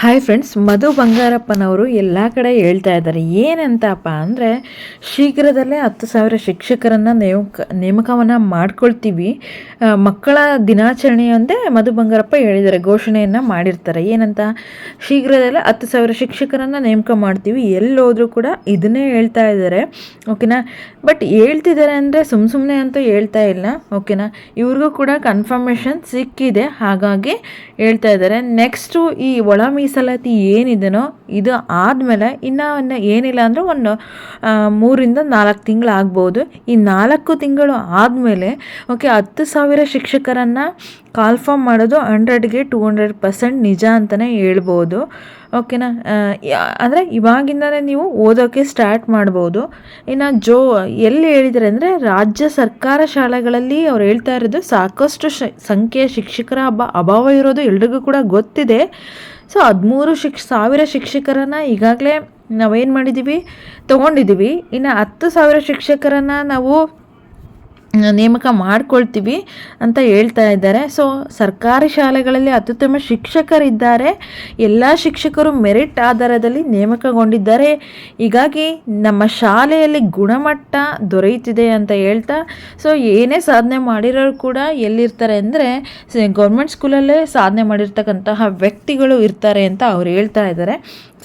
Hi friends ಮಧು ಬಂಗಾರಪ್ಪನವರು ಎಲ್ಲ ಕಡೆ ಹೇಳ್ತಾ ಇದ್ದಾರೆ. ಏನಂತಪ್ಪ ಅಂದರೆ, ಶೀಘ್ರದಲ್ಲೇ ಹತ್ತು ಸಾವಿರ ಶಿಕ್ಷಕರನ್ನು ನೇಮಕ, ನೇಮಕವನ್ನು ಮಾಡ್ಕೊಳ್ತೀವಿ. ಮಕ್ಕಳ ದಿನಾಚರಣೆಯೊಂದೇ ಮಧು ಬಂಗಾರಪ್ಪ ಹೇಳಿದ್ದಾರೆ, ಘೋಷಣೆಯನ್ನು ಮಾಡಿರ್ತಾರೆ. ಏನಂತ? ಶೀಘ್ರದಲ್ಲೇ ಹತ್ತು ಸಾವಿರ ಶಿಕ್ಷಕರನ್ನು ನೇಮಕ ಮಾಡ್ತೀವಿ. ಎಲ್ಲೋದ್ರೂ ಕೂಡ ಇದನ್ನೇ ಹೇಳ್ತಾ ಇದ್ದಾರೆ. ಓಕೆನಾ? ಬಟ್ ಹೇಳ್ತಿದ್ದಾರೆ ಅಂದರೆ ಸುಮ್ಮ ಸುಮ್ಮನೆ ಅಂತೂ ಹೇಳ್ತಾ ಇಲ್ಲ. ಓಕೆನಾ? ಇವ್ರಿಗೂ ಕೂಡ ಕನ್ಫರ್ಮೇಷನ್ ಸಿಕ್ಕಿದೆ. ಹಾಗಾಗಿ ಹೇಳ್ತಾ ಇದ್ದಾರೆ. ನೆಕ್ಸ್ಟು ಈ ಒಳ ಮೀಸಲಾತಿ ಏನಿದೆನೋ ಇದು ಆದಮೇಲೆ ಇನ್ನು ಏನಿಲ್ಲ ಅಂದರೆ ಒಂದು ಮೂರಿಂದ ನಾಲ್ಕು ತಿಂಗಳು ಆಗ್ಬೋದು. ಈ ನಾಲ್ಕು ತಿಂಗಳು ಆದಮೇಲೆ ಓಕೆ ಹತ್ತು ಸಾವಿರ ಶಿಕ್ಷಕರನ್ನು ಕಾಲ್ಫಾರ್ಮ್ ಮಾಡೋದು ಹಂಡ್ರೆಡ್ಗೆ ಟೂ ಹಂಡ್ರೆಡ್ ಪರ್ಸೆಂಟ್ ನಿಜ ಅಂತಲೇ ಹೇಳ್ಬೋದು. ಓಕೆನಾ ಅಂದರೆ ಇವಾಗಿಂದನೇ ನೀವು ಓದೋಕ್ಕೆ ಸ್ಟಾರ್ಟ್ ಮಾಡ್ಬೋದು. ಇನ್ನು ಜೋ, ಎಲ್ಲಿ ಹೇಳಿದ್ದಾರೆ ಅಂದರೆ ರಾಜ್ಯ ಸರ್ಕಾರ ಶಾಲೆಗಳಲ್ಲಿ ಅವ್ರು ಹೇಳ್ತಾ ಇರೋದು ಸಾಕಷ್ಟು ಶ, ಸಂಖ್ಯೆಯ ಶಿಕ್ಷಕರ ಅಭ ಅಭಾವ ಇರೋದು ಎಲ್ರಿಗೂ ಕೂಡ ಗೊತ್ತಿದೆ. ಸೊ ಹದಿಮೂರು ಶಿಕ್ಷ ಸಾವಿರ ಶಿಕ್ಷಕರನ್ನು ಈಗಾಗಲೇ ನಾವೇನು ಮಾಡಿದ್ದೀವಿ ತೊಗೊಂಡಿದ್ದೀವಿ ಇನ್ನು ಹತ್ತು ಸಾವಿರ ಶಿಕ್ಷಕರನ್ನು ನಾವು ನೇಮಕ ಮಾಡ್ಕೊಳ್ತೀವಿ ಅಂತ ಹೇಳ್ತಾ ಇದ್ದಾರೆ. ಸೊ ಸರ್ಕಾರಿ ಶಾಲೆಗಳಲ್ಲಿ ಅತ್ಯುತ್ತಮ ಶಿಕ್ಷಕರಿದ್ದಾರೆ. ಎಲ್ಲ ಶಿಕ್ಷಕರು ಮೆರಿಟ್ ಆಧಾರದಲ್ಲಿ ನೇಮಕಗೊಂಡಿದ್ದಾರೆ. ಹೀಗಾಗಿ ನಮ್ಮ ಶಾಲೆಯಲ್ಲಿ ಗುಣಮಟ್ಟ ದೊರೆಯುತ್ತಿದೆ ಅಂತ ಹೇಳ್ತಾ ಸೊ ಏನೇ ಸಾಧನೆ ಮಾಡಿರೋರು ಕೂಡ ಎಲ್ಲಿರ್ತಾರೆ ಅಂದರೆ ಗೌರ್ಮೆಂಟ್ ಸ್ಕೂಲಲ್ಲೇ ಸಾಧನೆ ಮಾಡಿರ್ತಕ್ಕಂತಹ ವ್ಯಕ್ತಿಗಳು ಇರ್ತಾರೆ ಅಂತ ಅವ್ರು ಹೇಳ್ತಾ ಇದ್ದಾರೆ.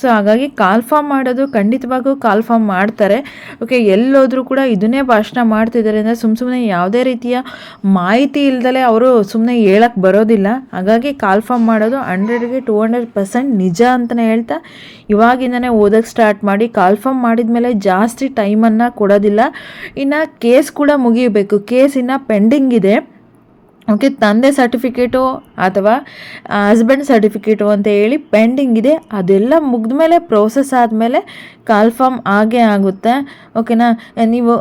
ಸೊ ಹಾಗಾಗಿ ಕಾಲ್ ಫಾರ್ಮ್ ಮಾಡೋದು ಖಂಡಿತವಾಗೂ ಕಾಲ್ ಫಾರ್ಮ್ ಮಾಡ್ತಾರೆ. ಓಕೆ ಎಲ್ಲೋದ್ರೂ ಕೂಡ ಇದನ್ನೇ ಭಾಷಣ ಮಾಡ್ತಿದ್ದಾರೆ ಅಂದರೆ ಸುಮ್ಮ ಸುಮ್ಮನೆ ಯಾವುದೇ ರೀತಿಯ ಮಾಹಿತಿ ಇಲ್ದಲೆ ಅವರು ಸುಮ್ಮನೆ ಹೇಳಕ್ಕೆ ಬರೋದಿಲ್ಲ. ಹಾಗಾಗಿ ಕಾಲ್ಫಾರ್ಮ್ ಮಾಡೋದು ಹಂಡ್ರೆಡ್ಗೆ ಟೂ ಹಂಡ್ರೆಡ್ ಪರ್ಸೆಂಟ್ ನಿಜ ಅಂತಲೇ ಹೇಳ್ತಾ ಇವಾಗಿಂದನೇ ಓದೋಕ್ಕೆ ಸ್ಟಾರ್ಟ್ ಮಾಡಿ ಕಾಲ್ಫಾರ್ಮ್ ಮಾಡಿದ ಮೇಲೆ ಜಾಸ್ತಿ ಟೈಮನ್ನು ಕೊಡೋದಿಲ್ಲ. ಇನ್ನು ಕೇಸ್ ಕೂಡ ಮುಗಿಯಬೇಕು ಕೇಸ್ ಇನ್ನು ಪೆಂಡಿಂಗ್ ಇದೆ. ಓಕೆ ತಂದೆ ಸರ್ಟಿಫಿಕೇಟು ಅಥವಾ ಹಸ್ಬೆಂಡ್ ಸರ್ಟಿಫಿಕೇಟು ಅಂತ ಹೇಳಿ ಪೆಂಡಿಂಗ್ ಇದೆ. ಅದೆಲ್ಲ ಮುಗಿದ ಮೇಲೆ ಪ್ರೋಸೆಸ್ ಆದಮೇಲೆ ಕಾಲ್ಫಾರ್ಮ್ ಆಗೇ ಆಗುತ್ತೆ. ಓಕೆನಾ ನೀವು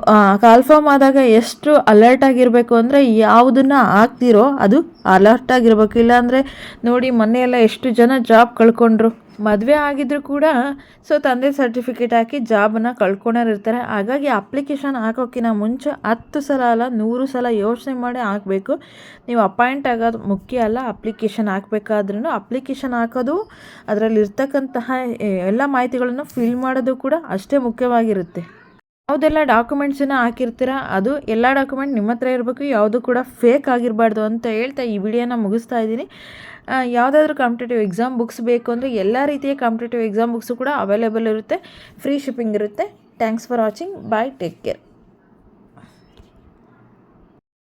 ಕಾಲ್ಫಾರ್ಮ್ ಆದಾಗ ಎಷ್ಟು ಅಲರ್ಟ್ ಆಗಿರಬೇಕು ಅಂದರೆ ಯಾವುದನ್ನು ಹಾಕ್ತಿರೋ ಅದು ಅಲರ್ಟ್ ಆಗಿರ್ಬೇಕು. ಇಲ್ಲಾಂದರೆ ನೋಡಿ ಮೊನ್ನೆ ಎಲ್ಲ ಎಷ್ಟು ಜನ ಜಾಬ್ ಕಳ್ಕೊಂಡ್ರು. ಮದುವೆ ಆಗಿದ್ರು ಕೂಡ ಸೊ ತಂದೆ ಸರ್ಟಿಫಿಕೇಟ್ ಹಾಕಿ ಜಾಬನ್ನು ಕಳ್ಕೊಂಡಿರ್ತಾರೆ ಹಾಗಾಗಿ ಅಪ್ಲಿಕೇಶನ್ ಹಾಕೋಕ್ಕಿಂತ ಮುಂಚೆ ಹತ್ತು ಸಲ ಅಲ್ಲ, ನೂರು ಸಲ ಯೋಚನೆ ಮಾಡಿ ಹಾಕಬೇಕು. ನೀವು ಅಪಾಯಿಂಟ್ ಆಗೋದು ಮುಖ್ಯ ಅಲ್ಲ ಅಪ್ಲಿಕೇಶನ್ ಹಾಕಬೇಕಾದ್ರೂ ಅಪ್ಲಿಕೇಶನ್ ಹಾಕೋದು, ಅದರಲ್ಲಿರ್ತಕ್ಕಂತಹ ಎಲ್ಲ ಮಾಹಿತಿಗಳನ್ನು ಫಿಲ್ ಮಾಡೋದು ಕೂಡ ಅಷ್ಟೇ ಮುಖ್ಯವಾಗಿರುತ್ತೆ. ಯಾವುದೆಲ್ಲ ಡಾಕ್ಯುಮೆಂಟ್ಸನ್ನು ಹಾಕಿರ್ತೀರ, ಅದು ಎಲ್ಲ ಡಾಕ್ಯುಮೆಂಟ್ ನಿಮ್ಮ ಹತ್ರ ಇರಬೇಕು, ಯಾವುದು ಕೂಡ ಫೇಕ್ ಆಗಿರಬಾರ್ದು ಅಂತ ಹೇಳ್ತಾ ಈ ವಿಡಿಯೋನ ಮುಗಿಸ್ತಾ ಇದ್ದೀನಿ. ಯಾವುದಾದ್ರೂ ಕಾಂಪಿಟೇಟಿವ್ ಎಕ್ಸಾಮ್ ಬುಕ್ಸ್ ಬೇಕು ಅಂದರೆ ಎಲ್ಲ ರೀತಿಯ ಕಾಂಪಿಟೇಟಿವ್ ಎಕ್ಸಾಮ್ ಬುಕ್ಸು ಕೂಡ ಅವೈಲೇಬಲ್ ಇರುತ್ತೆ ಫ್ರೀ ಶಿಪ್ಪಿಂಗ್ ಇರುತ್ತೆ. Thanks for watching bye take care